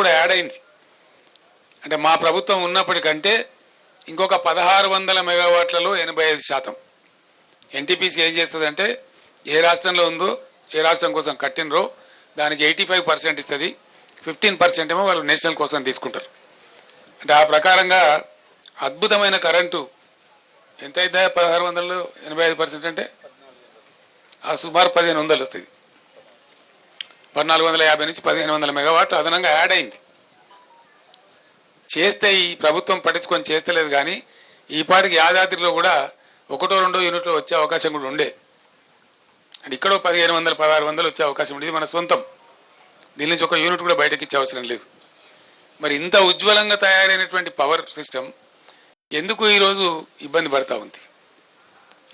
కూడా యాడ్ అయింది. అంటే మా ప్రభుత్వం ఉన్నప్పటికంటే ఇంకొక పదహారు వందల మెగావాట్లలో ఎనభై ఐదు శాతం. ఎన్టీపీసీ ఏం చేస్తుందంటే ఏ రాష్ట్రంలో ఉందో ఏ రాష్ట్రం కోసం కట్టినరో దానికి ఎయిటీ ఫైవ్ పర్సెంట్ ఇస్తుంది. ఫిఫ్టీన్ పర్సెంట్ ఏమో వాళ్ళు నేషనల్ కోసం తీసుకుంటారు. అంటే ఆ ప్రకారంగా అద్భుతమైన కరెంటు ఎంత అయితే పదహారు వందలు ఎనభై ఐదు పర్సెంట్ అంటే ఆ సుమారు పదిహేను వందలు వస్తుంది. పద్నాలుగు వందల యాభై నుంచి పదిహేను వందల మెగావాట్లు అదనంగా యాడ్ అయింది. చేస్తే ఈ ప్రభుత్వం పట్టించుకొని చేస్తలేదు కానీ ఈ పాటికి యాదాద్రిలో కూడా ఒకటో రెండో యూనిట్లు వచ్చే అవకాశం కూడా ఉండే. అండ్ ఇక్కడో పదిహేను వందల పదహారు వందలు వచ్చే అవకాశం ఉండేది మన సొంతం. దీని నుంచి ఒక యూనిట్ కూడా బయటకి ఇచ్చే అవసరం లేదు. మరి ఇంత ఉజ్వలంగా తయారైనటువంటి పవర్ సిస్టమ్ ఎందుకు ఈరోజు ఇబ్బంది పడతా ఉంది?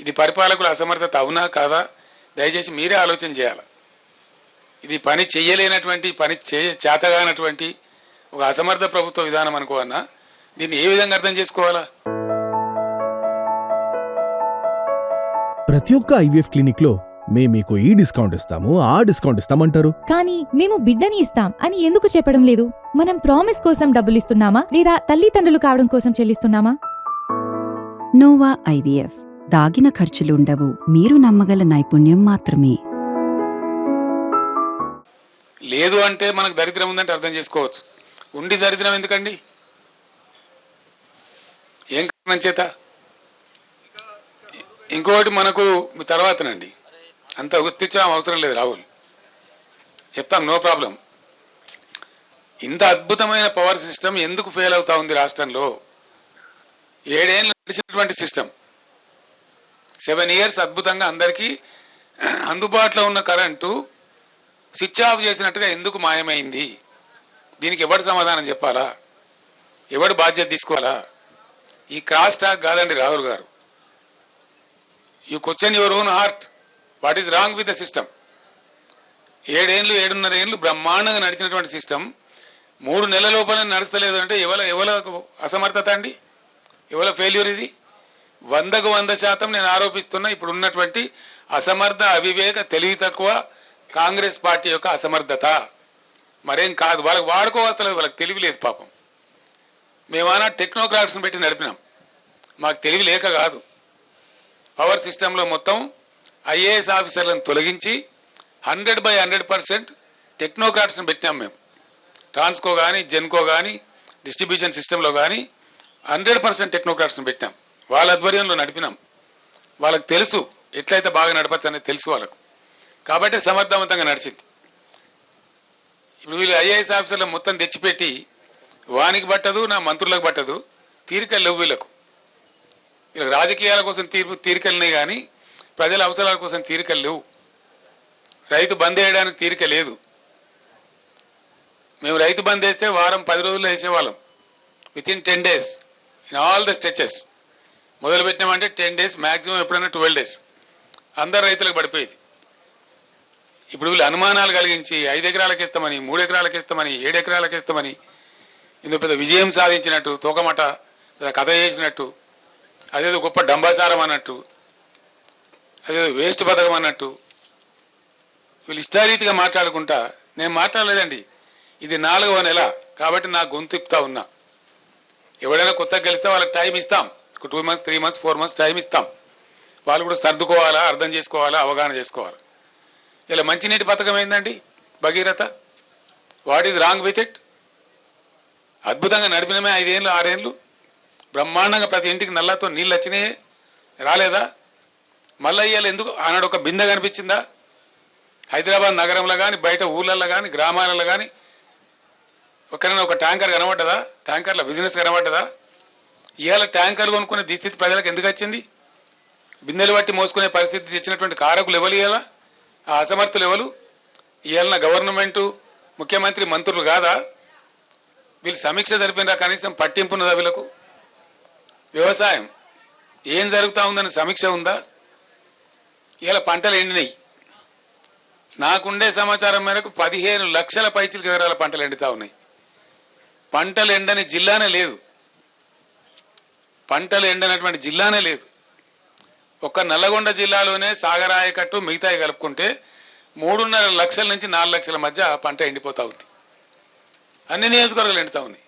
ఇది పరిపాలకుల అసమర్థత అవునా కాదా? దయచేసి మీరే ఆలోచన చేయాలి? ఇది పని చెయ్యలేనటువంటి పని చే చేతగానటువంటి ఒక అసమర్థ ప్రభుత్వ విధానం అనుకోవన్నా దీన్ని ఏ విధంగా అర్థం చేసుకోవాలా? ప్రతి ఒక్క ఐవీఎఫ్ క్లినిక్లో మేము మీకు ఈ డిస్కౌంట్ ఇస్తాము ఆ డిస్కౌంట్ ఇస్తామంటారు. కానీ మేము బిడ్డని ఇస్తాం అని ఎందుకు చెప్పడం లేదు? మనం ప్రామిస్ కోసం డబ్బులు ఇస్తున్నామా? లేదా తల్లిదండ్రులు కావడం కోసం చెల్లిస్తున్నామా? Nova IVF. దాగిన ఖర్చులుండవు. మీరు నమ్మగల నైపుణ్యం మాత్రమే. లేదు అంటే మనకు దరిద్రం ఉందంటే అర్థం చేసుకోవచ్చు. ఉండి దరిద్రం ఎందుకండి? ఏం కారణం చేత? ఇంకొకటి మనకు మీ తర్వాతనండి. అంత గుర్తించడం అవసరం లేదు రాహుల్. చెప్తాం నో ప్రాబ్లం. ఇంత అద్భుతమైన పవర్ సిస్టమ్ ఎందుకు ఫెయిల్ అవుతా ఉంది రాష్ట్రంలో? ఏడేళ్ళు నడిచినటువంటి సిస్టమ్. సెవెన్ ఇయర్స్ అద్భుతంగా అందరికీ అందుబాటులో ఉన్న కరెంటు స్విచ్ ఆఫ్ చేసినట్టుగా ఎందుకు మాయమైంది? దీనికి ఎవడు సమాధానం చెప్పాలా? ఎవడు బాధ్యత తీసుకోవాలా? ఈ క్రాస్ టాక్ కాదండి రాహుల్ గారు. You question your own heart. What is wrong with the system? ఏడేళ్ళు ఏడున్నర ఏళ్ళు బ్రహ్మాండంగా నడిచినటువంటి సిస్టమ్ మూడు నెలల లోపల నడుస్తలేదు అంటే ఎవల ఎవల అసమర్థత అండి? ఎవల ఫెయిల్యూర్ ఇది? వందకు వంద శాతం నేను ఆరోపిస్తున్నా ఇప్పుడు ఉన్నటువంటి అసమర్థ అవివేక తెలివి తక్కువ కాంగ్రెస్ పార్టీ యొక్క అసమర్థత. మరేం కాదు వాళ్ళకి వాడుకోవస్తలేదు వాళ్ళకి తెలివి లేదు పాపం. మేమైనా టెక్నోక్రాట్స్ని పెట్టి నడిపినాం. మాకు తెలివి లేక కాదు. పవర్ సిస్టంలో మొత్తం ఐఏఎస్ ఆఫీసర్లను తొలగించి హండ్రెడ్ బై హండ్రెడ్ పర్సెంట్ టెక్నోక్రాట్స్ని పెట్టినాం మేము. ట్రాన్స్కో కానీ జెన్కో కానీ డిస్ట్రిబ్యూషన్ సిస్టంలో కానీ హండ్రెడ్ పర్సెంట్ టెక్నోక్రాట్స్ని పెట్టినాం. వాళ్ళ ఆధ్వర్యంలో నడిపినాం. వాళ్ళకి తెలుసు ఎట్లయితే బాగా నడపచ్చు అనేది తెలుసు వాళ్ళకు. కాబట్టి సమర్థవంతంగా నడిచింది. ఇప్పుడు వీళ్ళు ఐఏఎస్ ఆఫీసర్లు మొత్తం తెచ్చిపెట్టి వానికి పట్టదు నా మంత్రులకు పట్టదు తీరికలు లేవు వీళ్ళకు. వీళ్ళకి రాజకీయాల కోసం తీర్పు తీరికలున్నాయి కానీ ప్రజల అవసరాల కోసం తీరికలు లేవు. రైతు బంద్ వేయడానికి తీరిక లేదు. మేము రైతు బంద్ వేస్తే వారం పది రోజుల్లో వేసేవాళ్ళం. Within ten days in all the stretches మొదలుపెట్టినామంటే ten days maximum ఎప్పుడైనా ట్వెల్వ్ డేస్ అందరు రైతులకు పడిపోయేది. ఇప్పుడు వీళ్ళు అనుమానాలు కలిగించి ఐదు ఎకరాలకు ఇస్తామని మూడు ఎకరాలకు ఇస్తామని ఏడు ఎకరాలకు ఇస్తామని ఇందులో పెద్ద విజయం సాధించినట్టు తోకమట కథ చేసినట్టు అదేదో గొప్ప డంబాసారం అన్నట్టు అదేదో వేస్ట్ పథకం అన్నట్టు వీళ్ళు ఇష్టారీతిగా మాట్లాడుకుంటా నేను మాట్లాడలేదండి. ఇది నాలుగవ నెల కాబట్టి నా గొంతు ఇప్తా ఉన్నా. ఎవడైనా కొత్తగా గెలిస్తే వాళ్ళకి టైం ఇస్తాం. Two months three months four months time ఇస్తాం. వాళ్ళు కూడా సర్దుకోవాలా అర్థం చేసుకోవాలా అవగాహన చేసుకోవాలి. ఇలా మంచినీటి పథకం ఏందండి? Bhagiratha? What is wrong with it అద్భుతంగా నడిపినమే ఐదేళ్ళు ఆరేళ్ళు. బ్రహ్మాండంగా ప్రతి ఇంటికి నల్లతో నీళ్ళు వచ్చినాయే. రాలేదా? మళ్ళీ ఇవాళ ఎందుకు? ఆనాడు ఒక బిందె కనిపించిందా? హైదరాబాద్ నగరంలో కానీ బయట ఊళ్ళల్లో కానీ గ్రామాలలో కానీ ఒకరైనా ఒక ట్యాంకర్ కనబడ్డదా? ట్యాంకర్ల బిజినెస్ కనబడ్డదా? ఇవాళ ట్యాంకర్లు కొనుక్కునే దిస్థితి ప్రజలకు ఎందుకు వచ్చింది? బిందెలు బట్టి మోసుకునే పరిస్థితి తెచ్చినటువంటి కారకులు ఎవరు ఇవాళ? ఆ అసమర్థులు ఎవరు? ఇవాళ గవర్నమెంటు ముఖ్యమంత్రి మంత్రులు కాదా? వీళ్ళు సమీక్ష జరిపినరా కనీసం పట్టింపున్నదా వీళ్ళకు? వ్యవసాయం ఏం జరుగుతూ ఉందని సమీక్ష ఉందా? ఇలా పంటలు ఎండినాయి. నాకుండే సమాచారం మేరకు పదిహేను లక్షల పైచిలకు ఎకరాల పంటలు ఎండుతా ఉన్నాయి. పంటలు ఎండని జిల్లానే లేదు. పంటలు ఎండనటువంటి జిల్లానే లేదు. ఒక్క నల్లగొండ జిల్లాలోనే సాగరాయకట్టు మిగతాయి కలుపుకుంటే మూడున్నర లక్షల నుంచి నాలుగు లక్షల మధ్య పంట ఎండిపోతా ఉంది. అన్ని నియోజకవర్గాలు ఎండుతా ఉంది